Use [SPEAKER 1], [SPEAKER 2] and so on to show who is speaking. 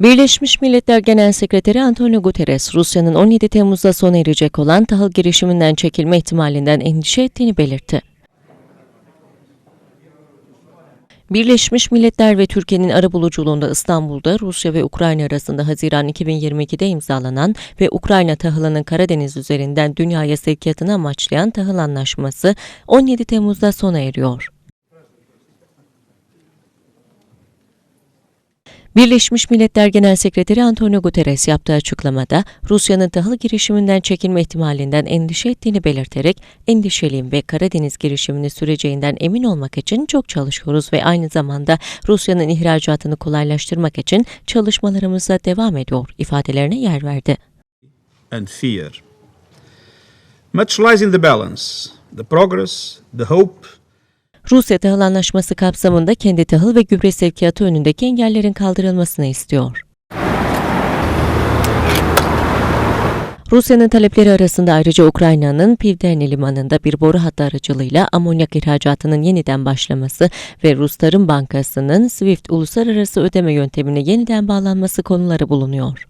[SPEAKER 1] Birleşmiş Milletler Genel Sekreteri Antonio Guterres, Rusya'nın 17 Temmuz'da sona erecek olan tahıl girişiminden çekilme ihtimalinden endişe ettiğini belirtti. Birleşmiş Milletler ve Türkiye'nin arabuluculuğunda İstanbul'da Rusya ve Ukrayna arasında Haziran 2022'de imzalanan ve Ukrayna tahılının Karadeniz üzerinden dünyaya sevkiyatını amaçlayan tahıl anlaşması 17 Temmuz'da sona eriyor. Birleşmiş Milletler Genel Sekreteri Antonio Guterres yaptığı açıklamada Rusya'nın tahıl girişiminden çekilme ihtimalinden endişe ettiğini belirterek endişeliyim ve Karadeniz girişimini süreceğinden emin olmak için çok çalışıyoruz ve aynı zamanda Rusya'nın ihracatını kolaylaştırmak için çalışmalarımıza devam ediyor ifadelerine yer verdi.
[SPEAKER 2] and fear. Much lies in the balance the progress, the hope,
[SPEAKER 1] Rusya tahıl anlaşması kapsamında kendi tahıl ve gübre sevkiyatı önündeki engellerin kaldırılmasını istiyor. Rusya'nın talepleri arasında ayrıca Ukrayna'nın Pivdeni limanında bir boru hattı aracılığıyla amonyak ihracatının yeniden başlaması ve Rus Tarım Bankası'nın SWIFT uluslararası ödeme yöntemine yeniden bağlanması konuları bulunuyor.